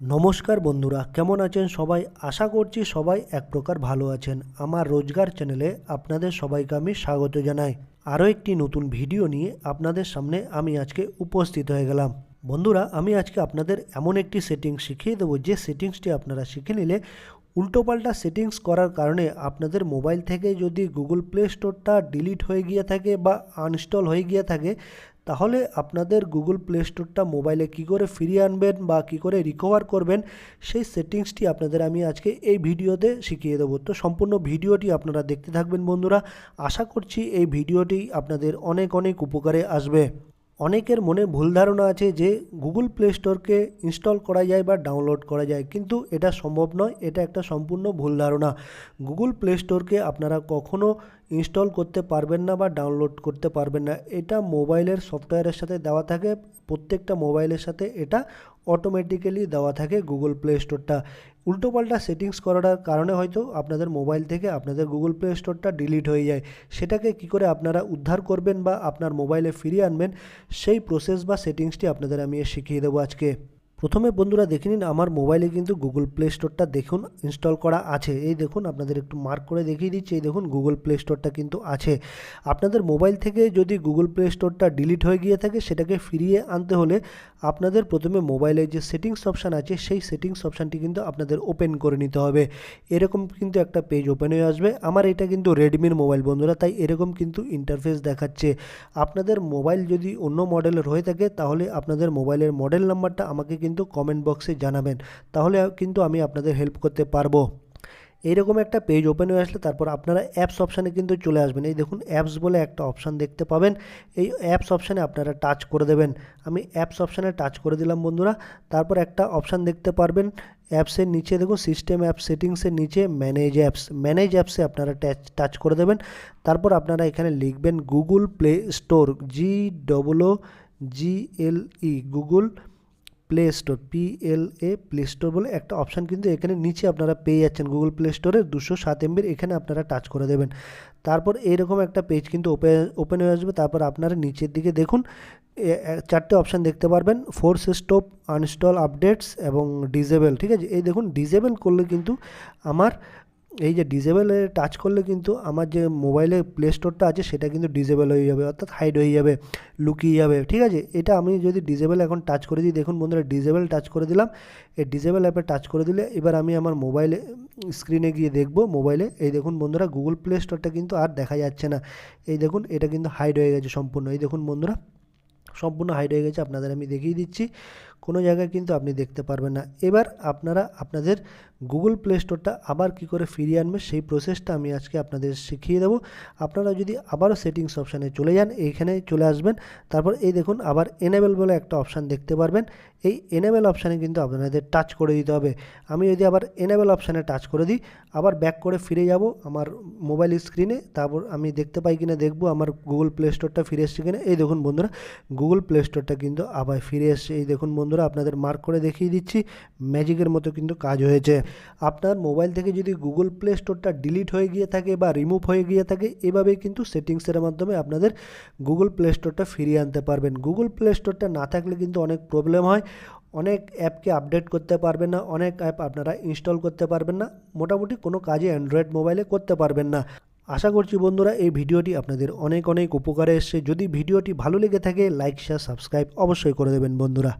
নমস্কার বন্ধুরা, কেমন আছেন সবাই? আশা করছি সবাই এক প্রকার ভালো আছেন। আমার রোজগার চ্যানেলে আপনাদের সবাইকে আমি স্বাগত জানাই। আরও একটি নতুন ভিডিও নিয়ে আপনাদের সামনে আমি আজকে উপস্থিত হয়ে গেলাম। বন্ধুরা, আমি আজকে আপনাদের এমন একটি সেটিংস শিখিয়ে দেবো। যে সেটিংসটি আপনারা শিখে নিলে উল্টোপাল্টা সেটিংস করার কারণে আপনাদের মোবাইল থেকে যদি গুগল প্লে স্টোরটা ডিলিট হয়ে গিয়ে থাকে বা আনইনস্টল হয়ে গিয়ে থাকে তাহলে আপনাদের গুগল প্লে স্টোরটা মোবাইলে কি করে ফিরিয়ে আনবেন বা কি করে রিকভার করবেন, সেই সেটিংসটি আপনাদের আমি আজকে এই ভিডিওতে শিখিয়ে দেবো। তো সম্পূর্ণ ভিডিওটি আপনারা দেখতে থাকবেন বন্ধুরা। আশা করছি এই ভিডিওটি আপনাদের অনেক অনেক উপকারে আসবে। অনেকের মনে ভুল ধারণা আছে যে গুগল প্লে স্টোরকে ইনস্টল করা যায় বা ডাউনলোড করা যায়, কিন্তু এটা সম্ভব নয়, এটা একটা সম্পূর্ণ ভুল ধারণা। গুগল প্লে স্টোরকে আপনারা কখনো ইনস্টল করতে পারবেন না বা ডাউনলোড করতে পারবেন না। এটা মোবাইলের সফটওয়্যারের সাথে দেওয়া থাকে, প্রত্যেকটা মোবাইলের সাথে এটা অটোমেটিক্যালি দেওয়া থাকে গুগল প্লে স্টোরটা উল্টোপাল্টা সেটিংস করার কারণে হয়তো আপনাদের মোবাইল থেকে আপনাদের গুগল প্লে স্টোরটা ডিলিট হয়ে যায়। সেটাকে কি করে আপনারা উদ্ধার করবেন বা আপনার মোবাইলে ফিরিয়ে আনবেন, সেই প্রসেস বা সেটিংসটি আপনাদের আমি শিখিয়ে দেবো আজকে। প্রথমে বন্ধুরা দেখে নিন, আমার মোবাইলে কিন্তু গুগল প্লে স্টোরটা দেখুন ইনস্টল করা আছে। এই দেখুন, আপনাদের একটু মার্ক করে দেখিয়ে দিচ্ছি, এই দেখুন গুগল প্লে স্টোরটা কিন্তু আছে। আপনাদের মোবাইল থেকে যদি গুগল প্লে স্টোরটা ডিলিট হয়ে গিয়ে থাকে, সেটাকে ফিরিয়ে আনতে হলে আপনাদের প্রথমে মোবাইলে যে সেটিংস অপশান আছে, সেই সেটিংস অপশানটি কিন্তু আপনাদের ওপেন করে নিতে হবে। এরকম কিন্তু একটা পেজ ওপেন হয়ে আসবে। আমার এটা কিন্তু রেডমির মোবাইল বন্ধুরা, তাই এরকম কিন্তু ইন্টারফেস দেখাচ্ছে। আপনাদের মোবাইল যদি অন্য মডেলের হয়ে থাকে, তাহলে আপনাদের মোবাইলের মডেল নাম্বারটা আমাকে কিন্তু কমেন্ট বক্সে জানাবেন। তাহলে কিন্তু আমি আপনাদের হেল্প করতে পারব। এইরকম একটা পেজ ওপেন হয়ে আসলে তারপর আপনারা অ্যাপস অপশানে কিন্তু চলে আসবেন। এই দেখুন অ্যাপস বলে একটা অপশান দেখতে পাবেন। এই অ্যাপস অপশানে আপনারা টাচ করে দেবেন। আমি অ্যাপস অপশানে টাচ করে দিলাম বন্ধুরা। তারপর একটা অপশান দেখতে পারবেন। অ্যাপসের নিচে দেখুন সিস্টেম অ্যাপ সেটিংসের নিচে ম্যানেজ অ্যাপস ম্যানেজ অ্যাপসে আপনারা টাচ টাচ করে দেবেন। তারপর আপনারা এখানে লিখবেন Google play store G W G L E Google play store P L A play store বলে একটা অপশান কিন্তু এখানে নিচে আপনারা পেয়ে যাচ্ছেন গুগল প্লে স্টোরে দুশো সাত এমবির এখানে আপনারা টাচ করে দেবেন। তারপর এইরকম একটা পেজ কিন্তু ওপেন ওপেন হয়ে আসবে। তারপর আপনারা নিচের দিকে দেখুন চারটে অপশান দেখতে পারবেন। ফোর্স স্টপ আনস্টল আপডেটস এবং ডিজেবল ঠিক আছে? এই দেখুন ডিজেবল করলে কিন্তু আমার এই যে ডিজেবলে টাচ করলে কিন্তু আমার যে মোবাইলে প্লে স্টোরটা আছে, সেটা কিন্তু ডিজেবল হয়ে যাবে, অর্থাৎ হাইড হয়ে যাবে, লুকিয়ে যাবে, ঠিক আছে? এটা আমি যদি ডিজেবল এখন টাচ করে দিই, দেখুন বন্ধুরা ডিজেবল টাচ করে দিলাম, এই ডিজেবল অ্যাপে টাচ করে দিলে এবার আমি আমার মোবাইলে স্ক্রিনে গিয়ে দেখব মোবাইলে এই দেখুন বন্ধুরা গুগল প্লে স্টোরটা কিন্তু আর দেখা যাচ্ছে না। এই দেখুন, এটা কিন্তু হাইড হয়ে গেছে সম্পূর্ণ, এই দেখুন বন্ধুরা, সম্পূর্ণ হাইড হয়ে গেছে, আপনাদের আমি দেখিয়ে দিচ্ছি। কোনো জায়গায় কিন্তু আপনি দেখতে পারবেন না। এবার আপনারা আপনাদের গুগল প্লে স্টোরটা আবার কি করে ফিরিয়ে আনবে সেই প্রসেসটা আমি আজকে আপনাদের শিখিয়ে দেবো। আপনারা যদি আবারও সেটিংস অপশানে চলে যান, এইখানে চলে আসবেন। তারপর এই দেখুন, আবার এনেবেল বলে একটা অপশান দেখতে পারবেন। এই এনেবেল অপশানে কিন্তু আপনাদের টাচ করে দিতে হবে। আমি যদি আবার এনেবেল অপশানে টাচ করে দিই, আবার ব্যাক করে ফিরে যাব আমার মোবাইল স্ক্রিনে তারপর আমি দেখতে পাই কিনা, দেখব আমার গুগল প্লে স্টোরটা ফিরে এসছে কিনা। এই দেখুন বন্ধুরা গুগল প্লে স্টোরটা কিন্তু আবার ফিরে এসছে। এই দেখুন বন্ধুরা আপনাদের মার্ক করে দেখিয়ে দিচ্ছি। ম্যাজিকের মতো কিন্তু কাজ হয়েছে। আপনার মোবাইল থেকে যদি গুগল প্লে স্টোরটা ডিলিট হয়ে গিয়ে থাকে বা রিমুভ হয়ে গিয়ে থাকে, এভাবেই কিন্তু সেটিংসের মাধ্যমে আপনাদের গুগল প্লে স্টোরটা ফিরিয়ে আনতে পারবেন। গুগল প্লে স্টোরটা না থাকলে কিন্তু অনেক প্রবলেম হয়। অনেক অ্যাপকে আপডেট করতে পারবেন না, অনেক অ্যাপ আপনারা ইনস্টল করতে পারবেন না। মোটামুটি কোনো কাজে অ্যান্ড্রয়েড মোবাইলে করতে পারবেন না। আশা করছি বন্ধুরা, এই ভিডিওটি আপনাদের অনেক অনেক উপকারে এসছে। যদি ভিডিওটি ভালো লেগে থাকে লাইক শেয়ার সাবস্ক্রাইব অবশ্যই করে দেবেন বন্ধুরা।